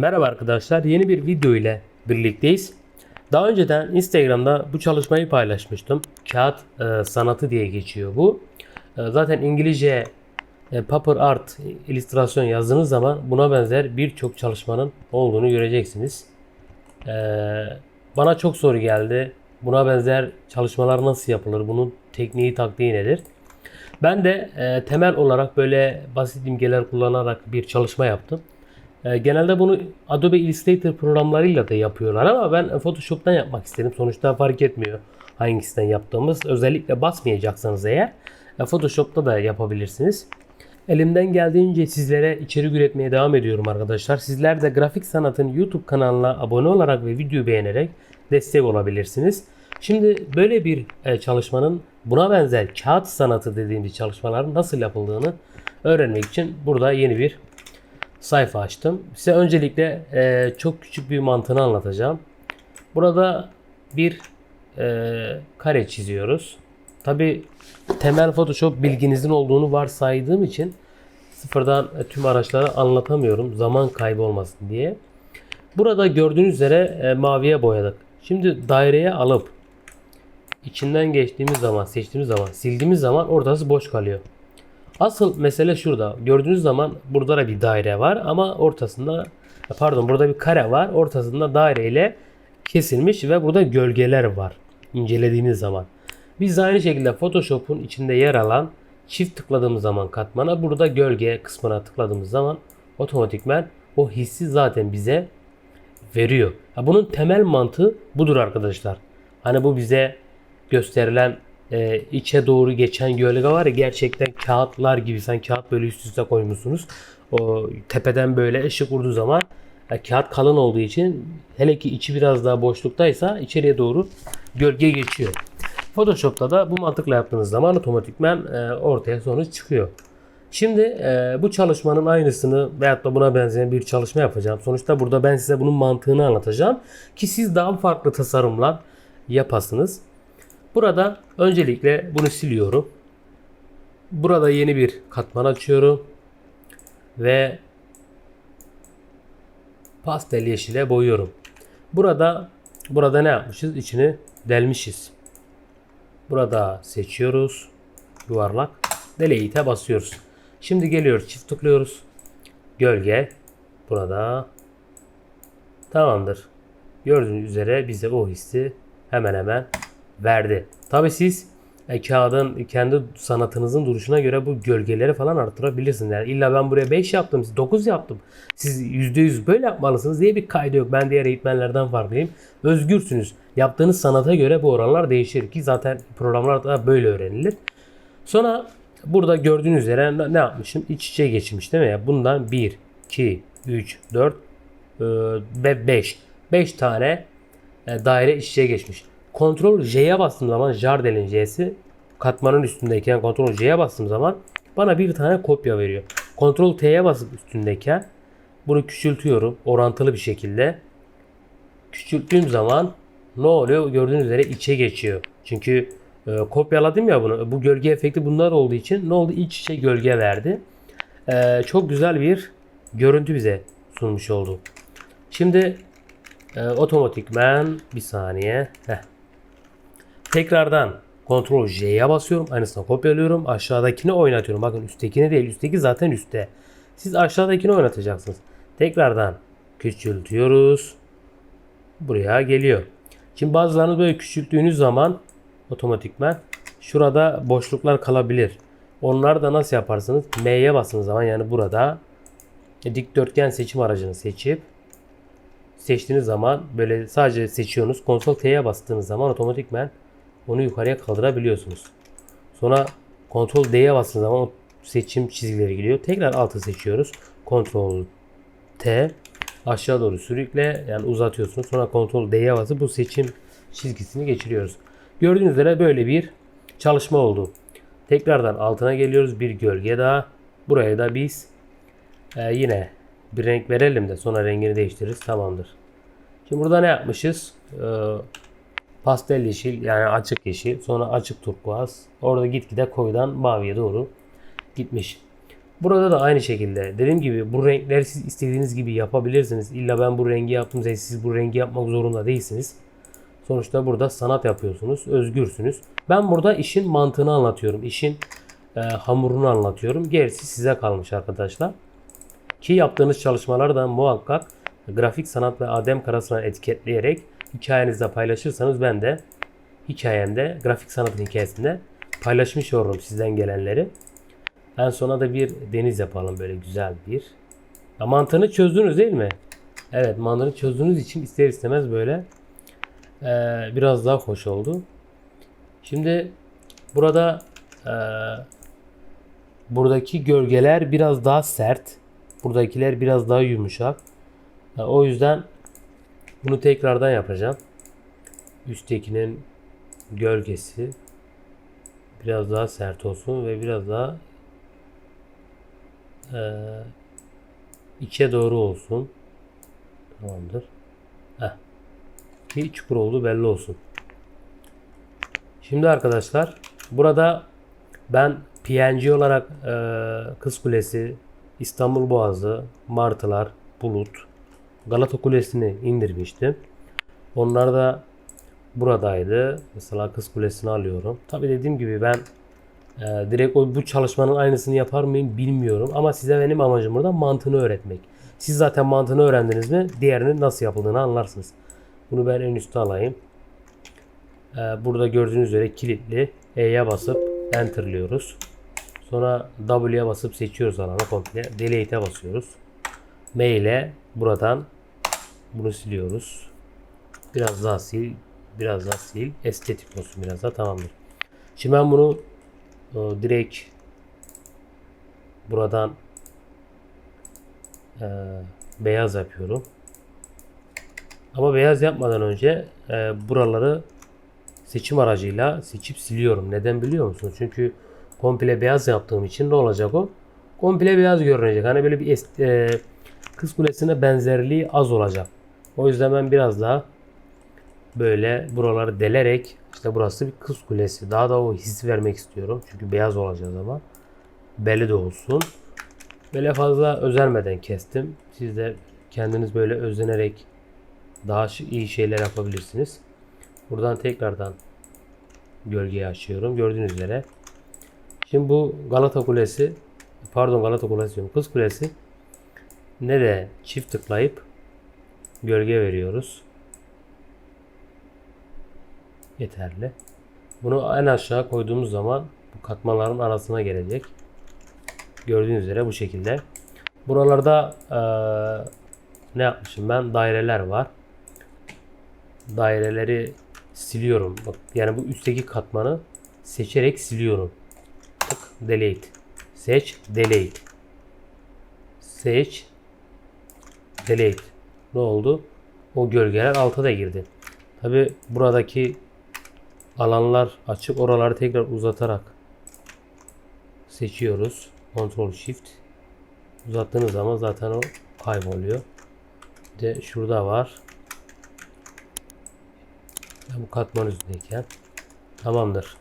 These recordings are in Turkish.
Merhaba arkadaşlar, yeni bir video ile birlikteyiz. Daha önceden Instagram'da bu çalışmayı paylaşmıştım. Kağıt e, sanatı diye geçiyor bu. E, zaten İngilizce e, paper art illüstrasyon yazdığınız zaman buna benzer birçok çalışmanın olduğunu göreceksiniz. E, bana çok soru geldi. Buna benzer çalışmalar nasıl yapılır? Bunun tekniği taktiği nedir? Ben de e, temel olarak böyle basit imgeler kullanarak bir çalışma yaptım. E, genelde bunu Adobe Illustrator programlarıyla da yapıyorlar ama ben Photoshop'tan yapmak istedim. Sonuçta fark etmiyor hangisinden yaptığımız. Özellikle basmayacaksanız eğer e, Photoshop'ta da yapabilirsiniz. Elimden geldiğince sizlere içerik üretmeye devam ediyorum arkadaşlar. Sizler de Grafik Sanat'ın YouTube kanalına abone olarak ve video beğenerek destek olabilirsiniz. Şimdi böyle bir e, çalışmanın buna benzer kağıt sanatı dediğimiz çalışmaların nasıl yapıldığını öğrenmek için burada yeni bir sayfa açtım. Size öncelikle e, çok küçük bir mantığını anlatacağım. Burada bir e, kare çiziyoruz. Tabi temel Photoshop bilginizin olduğunu varsaydığım için sıfırdan e, tüm araçları anlatamıyorum. Zaman kaybı olmasın diye. Burada gördüğünüz üzere e, maviye boyadık. Şimdi daireye alıp içinden geçtiğimiz zaman, seçtiğimiz zaman, sildiğimiz zaman ortası boş kalıyor. Asıl mesele şurada. Gördüğünüz zaman burada da bir daire var ama ortasında pardon burada bir kare var. Ortasında daire ile kesilmiş ve burada gölgeler var. İncelediğiniz zaman. Biz de aynı şekilde Photoshop'un içinde yer alan çift tıkladığımız zaman katmana burada gölge kısmına tıkladığımız zaman otomatikmen o hissi zaten bize veriyor. Bunun temel mantığı budur arkadaşlar. Hani bu bize gösterilen e, içe doğru geçen gölge var ya gerçekten kağıtlar gibi sen kağıt böyle üst üste koymuşsunuz. O tepeden böyle ışık vurduğu zaman e, kağıt kalın olduğu için hele ki içi biraz daha boşluktaysa içeriye doğru gölge geçiyor. Photoshop'ta da bu mantıkla yaptığınız zaman otomatikmen e, ortaya sonuç çıkıyor. Şimdi e, bu çalışmanın aynısını veyahut da buna benzeyen bir çalışma yapacağım. Sonuçta burada ben size bunun mantığını anlatacağım ki siz daha farklı tasarımlar yapasınız. Burada öncelikle bunu siliyorum. Burada yeni bir katman açıyorum. Ve pastel yeşile boyuyorum. Burada burada ne yapmışız? İçini delmişiz. Burada seçiyoruz. Yuvarlak. Delete'e basıyoruz. Şimdi geliyoruz. Çift tıklıyoruz. Gölge. Burada. Tamamdır. Gördüğünüz üzere bize o hissi hemen hemen verdi. Tabi siz e, kağıdın kendi sanatınızın duruşuna göre bu gölgeleri falan arttırabilirsiniz. Yani illa ben buraya 5 yaptım, 9 yaptım. Siz %100 böyle yapmalısınız diye bir kaydı yok. Ben diğer eğitmenlerden farklıyım. Özgürsünüz. Yaptığınız sanata göre bu oranlar değişir ki zaten programlar da böyle öğrenilir. Sonra burada gördüğünüz üzere ne yapmışım? İç içe geçmiş değil mi? Bundan 1, 2, 3, 4 ve 5. 5 tane e, daire iç içe geçmiş. Ctrl J'ye bastığım zaman Jardel'in J'si katmanın üstündeyken Ctrl J'ye bastığım zaman bana bir tane kopya veriyor. Ctrl T'ye basıp üstündeyken bunu küçültüyorum orantılı bir şekilde. Küçülttüğüm zaman ne oluyor? Gördüğünüz üzere içe geçiyor. Çünkü e, kopyaladım ya bunu. Bu gölge efekti bunlar olduğu için ne oldu? İç içe gölge verdi. E, çok güzel bir görüntü bize sunmuş oldu. Şimdi e, otomatikmen bir saniye. Heh. Tekrardan Ctrl J'ye basıyorum. Aynısını kopyalıyorum. Aşağıdakini oynatıyorum. Bakın üsttekini değil. Üstteki zaten üstte. Siz aşağıdakini oynatacaksınız. Tekrardan küçültüyoruz. Buraya geliyor. Şimdi bazılarını böyle küçülttüğünüz zaman otomatikman şurada boşluklar kalabilir. Onları da nasıl yaparsınız? M'ye bastığınız zaman yani burada dikdörtgen seçim aracını seçip seçtiğiniz zaman böyle sadece seçiyorsunuz. Konsol T'ye bastığınız zaman otomatikmen onu yukarıya kaldırabiliyorsunuz. Sonra Ctrl D'ye bastığınız zaman o seçim çizgileri geliyor. Tekrar altı seçiyoruz. Ctrl T aşağı doğru sürükle yani uzatıyorsunuz. Sonra Ctrl D'ye basıp bu seçim çizgisini geçiriyoruz. Gördüğünüz üzere böyle bir çalışma oldu. Tekrardan altına geliyoruz. Bir gölge daha. Buraya da biz e, yine bir renk verelim de sonra rengini değiştiririz. Tamamdır. Şimdi burada ne yapmışız? Ee, pastel yeşil yani açık yeşil sonra açık turkuaz orada gitgide koyudan maviye doğru gitmiş. Burada da aynı şekilde dediğim gibi bu renkleri siz istediğiniz gibi yapabilirsiniz. İlla ben bu rengi yaptım diye siz bu rengi yapmak zorunda değilsiniz. Sonuçta burada sanat yapıyorsunuz, özgürsünüz. Ben burada işin mantığını anlatıyorum, işin e, hamurunu anlatıyorum. Gerisi size kalmış arkadaşlar. Ki yaptığınız çalışmaları da muhakkak grafik sanat ve Adem karasına etiketleyerek hikayenizde paylaşırsanız ben de hikayemde, grafik sanatın hikayesinde paylaşmış olurum sizden gelenleri. En sona da bir deniz yapalım böyle güzel bir. Ya mantığını çözdünüz değil mi? Evet mantığını çözdüğünüz için ister istemez böyle eee, biraz daha hoş oldu. Şimdi burada eee, buradaki gölgeler biraz daha sert. Buradakiler biraz daha yumuşak. Ha, o yüzden bunu tekrardan yapacağım. Üsttekinin gölgesi biraz daha sert olsun ve biraz daha eee içe doğru olsun. Tamamdır. Heh. Bir çukur oldu belli olsun. Şimdi arkadaşlar burada ben PNG olarak eee Kız Kulesi, İstanbul Boğazı, Martılar, Bulut, Galata Kulesi'ni indirmiştim. Onlar da buradaydı. Mesela Kız Kulesi'ni alıyorum. Tabi dediğim gibi ben e, direkt o bu çalışmanın aynısını yapar mıyım bilmiyorum. Ama size benim amacım burada mantığını öğretmek. Siz zaten mantığını öğrendiniz mi diğerinin nasıl yapıldığını anlarsınız. Bunu ben en üstte alayım. E, burada gördüğünüz üzere kilitli. E'ye basıp enterliyoruz. Sonra W'ye basıp seçiyoruz alanı komple. Delete'e basıyoruz. M ile buradan bunu siliyoruz. Biraz daha sil. Biraz daha sil. Estetik olsun biraz daha tamamdır. Şimdi ben bunu e, direkt buradan e, beyaz yapıyorum. Ama beyaz yapmadan önce e, buraları seçim aracıyla seçip siliyorum. Neden biliyor musunuz? Çünkü komple beyaz yaptığım için ne olacak o? Komple beyaz görünecek. Hani böyle bir e, kız kulesine benzerliği az olacak. O yüzden ben biraz daha böyle buraları delerek işte burası bir kız kulesi. Daha da o hissi vermek istiyorum. Çünkü beyaz olacağız ama. Belli de olsun. Böyle fazla özenmeden kestim. Siz de kendiniz böyle özenerek daha iyi şeyler yapabilirsiniz. Buradan tekrardan gölgeyi açıyorum. Gördüğünüz üzere. Şimdi bu Galata Kulesi pardon Galata Kulesi diyorum. Kız Kulesi ne de çift tıklayıp gölge veriyoruz. Yeterli. Bunu en aşağı koyduğumuz zaman bu katmanların arasına gelecek. Gördüğünüz üzere bu şekilde. Buralarda eee, ne yapmışım ben? Daireler var. Daireleri siliyorum. Bak, yani bu üstteki katmanı seçerek siliyorum. Tık, delete. Seç, delete. Seç, delete. Ne oldu? O gölgeler alta da girdi. Tabi buradaki alanlar açık. Oraları tekrar uzatarak seçiyoruz. Ctrl Shift. Uzattığınız zaman zaten o kayboluyor. Bir de şurada var. Bu katman üstündeyken. Tamamdır.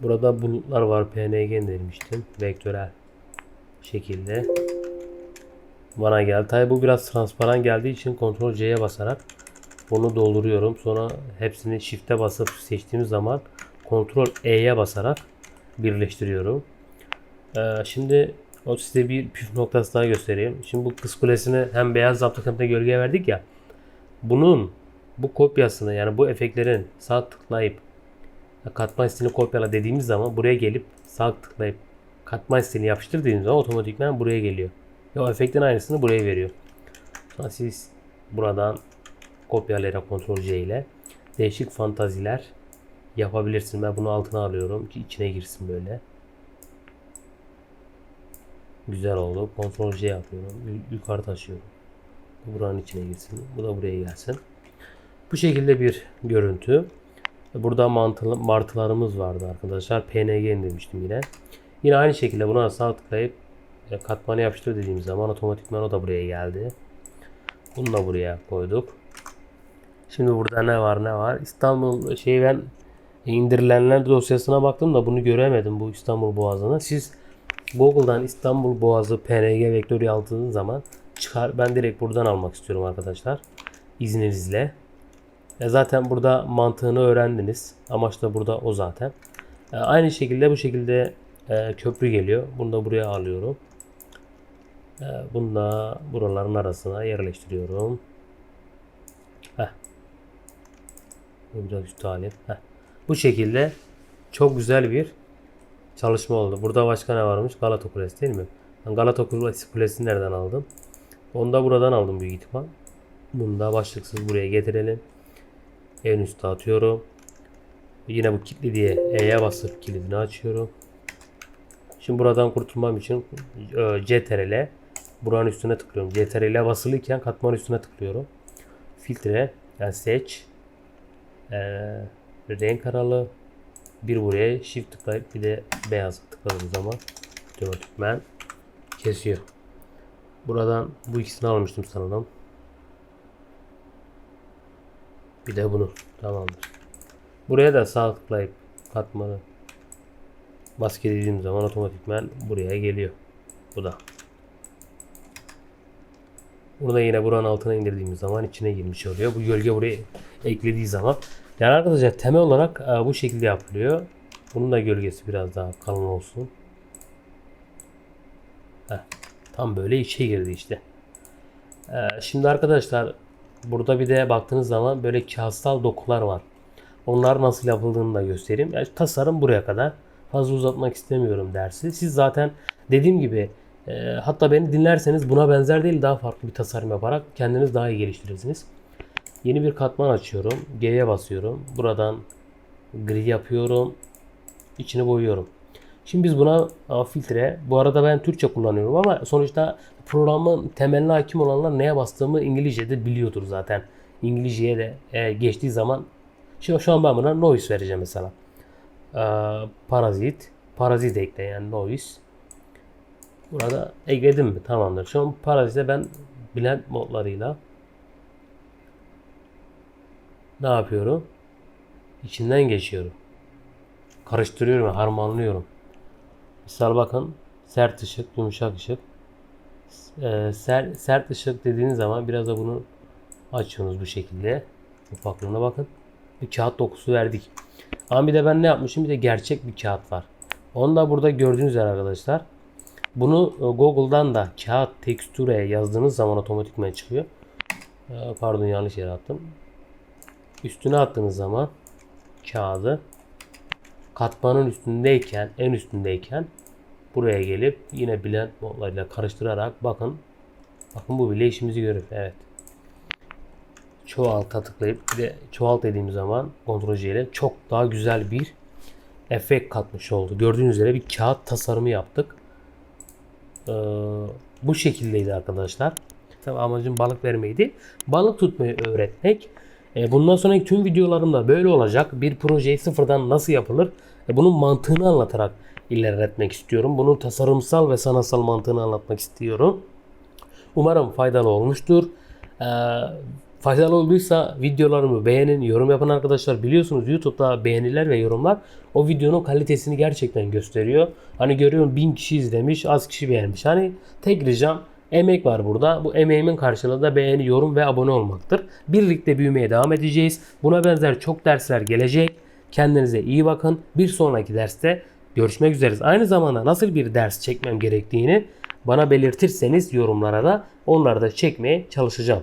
Burada bulutlar var. PNG indirmiştim. Vektörel şekilde. Bana geldi. Tabi bu biraz transparan geldiği için Ctrl C'ye basarak bunu dolduruyorum. Sonra hepsini Shift'e basıp seçtiğimiz zaman Ctrl E'ye basarak birleştiriyorum. Ee, şimdi o size bir püf noktası daha göstereyim. Şimdi bu kız kulesini hem beyaz yaptık hem de gölge verdik ya. Bunun bu kopyasını yani bu efektlerin sağ tıklayıp katman stilini kopyala dediğimiz zaman buraya gelip sağ tıklayıp katman stilini yapıştır dediğimiz zaman otomatikman buraya geliyor. Ve o efektin aynısını buraya veriyor. Sonra siz buradan kopyalayarak Ctrl C ile değişik fantaziler yapabilirsin. Ben bunu altına alıyorum ki içine girsin böyle. Güzel oldu. Ctrl C yapıyorum. Yu- Yukarı taşıyorum. Bu buranın içine girsin. Bu da buraya gelsin. Bu şekilde bir görüntü. Burada mantılı, martılarımız vardı arkadaşlar. PNG indirmiştim yine. Yine aynı şekilde buna sağ tıklayıp katmanı yapıştır dediğimiz zaman otomatikman o da buraya geldi. Bunu da buraya koyduk. Şimdi burada ne var ne var? İstanbul şey ben indirilenler dosyasına baktım da bunu göremedim bu İstanbul Boğazı'na. Siz Google'dan İstanbul Boğazı PNG vektörü yazdığınız zaman çıkar. Ben direkt buradan almak istiyorum arkadaşlar. İzninizle. E zaten burada mantığını öğrendiniz. Amaç da burada o zaten. E, aynı şekilde bu şekilde e, köprü geliyor. Bunu da buraya alıyorum. E, bunu buraların arasına yerleştiriyorum. Heh. Biraz üstü alayım. Heh. Bu şekilde çok güzel bir çalışma oldu. Burada başka ne varmış? Galata Kulesi değil mi? Ben Galata Kulesi Kulesi'ni nereden aldım? Onu da buradan aldım büyük ihtimal. Bunu da başlıksız buraya getirelim. En üstte atıyorum. Yine bu kilitli diye E'ye basıp kilidini açıyorum. Şimdi buradan kurtulmam için e, CTRL buranın üstüne tıklıyorum. CTRL basılıyken katman üstüne tıklıyorum. Filtre yani seç e, renk aralığı bir buraya shift tıklayıp bir de beyaz tıkladığım zaman otomatikman kesiyor. Buradan bu ikisini almıştım sanırım. Bir de bunu. Tamamdır. Buraya da sağ tıklayıp katmanı maske dediğim zaman otomatikman buraya geliyor. Bu da. Bunu da yine buranın altına indirdiğimiz zaman içine girmiş oluyor. Bu gölge buraya eklediği zaman. Yani arkadaşlar temel olarak e, bu şekilde yapılıyor. Bunun da gölgesi biraz daha kalın olsun. Heh, tam böyle içe girdi işte. Ee, şimdi arkadaşlar burada bir de baktığınız zaman böyle kağıtsal dokular var. Onlar nasıl yapıldığını da göstereyim. Yani tasarım buraya kadar. Fazla uzatmak istemiyorum dersi. Siz zaten dediğim gibi e, hatta beni dinlerseniz buna benzer değil daha farklı bir tasarım yaparak kendiniz daha iyi geliştirirsiniz. Yeni bir katman açıyorum. G'ye basıyorum. Buradan gri yapıyorum. İçini boyuyorum. Şimdi biz buna a, filtre, bu arada ben Türkçe kullanıyorum ama sonuçta programın temeline hakim olanlar neye bastığımı İngilizce'de biliyordur zaten. İngilizceye de e, geçtiği zaman şu, şu an ben buna noise vereceğim mesela. E, parazit, parazit ekle yani noise. Burada ekledim mi? Tamamdır. Şu an parazite ben blend modlarıyla ne yapıyorum? İçinden geçiyorum. Karıştırıyorum, harmanlıyorum. Misal bakın sert ışık, yumuşak ışık. Ee, ser, sert ışık dediğiniz zaman biraz da bunu açıyorsunuz bu şekilde. Ufaklığına bakın. Bir kağıt dokusu verdik. Ama bir de ben ne yapmışım? Bir de gerçek bir kağıt var. Onu da burada gördüğünüz üzere arkadaşlar. Bunu e, Google'dan da kağıt tekstüreye yazdığınız zaman otomatikman çıkıyor. Ee, Pardon yanlış yere attım. Üstüne attığınız zaman kağıdı katmanın üstündeyken, en üstündeyken buraya gelip yine blend modlarıyla karıştırarak bakın bakın bu bile işimizi görür. Evet. Çoğalta tıklayıp bir de çoğalt dediğim zaman Ctrl J ile çok daha güzel bir efekt katmış oldu. Gördüğünüz üzere bir kağıt tasarımı yaptık. Ee, bu şekildeydi arkadaşlar. Tabii amacım balık vermeydi. Balık tutmayı öğretmek. E, bundan sonraki tüm videolarımda böyle olacak. Bir projeyi sıfırdan nasıl yapılır? E, bunun mantığını anlatarak ilerletmek istiyorum. Bunun tasarımsal ve sanatsal mantığını anlatmak istiyorum. Umarım faydalı olmuştur. E, faydalı olduysa videolarımı beğenin, yorum yapın arkadaşlar. Biliyorsunuz YouTube'da beğeniler ve yorumlar o videonun kalitesini gerçekten gösteriyor. Hani görüyorum bin kişi izlemiş, az kişi beğenmiş. Hani tek ricam Emek var burada. Bu emeğimin karşılığı da beğeni, yorum ve abone olmaktır. Birlikte büyümeye devam edeceğiz. Buna benzer çok dersler gelecek. Kendinize iyi bakın. Bir sonraki derste görüşmek üzere. Aynı zamanda nasıl bir ders çekmem gerektiğini bana belirtirseniz yorumlara da onları da çekmeye çalışacağım.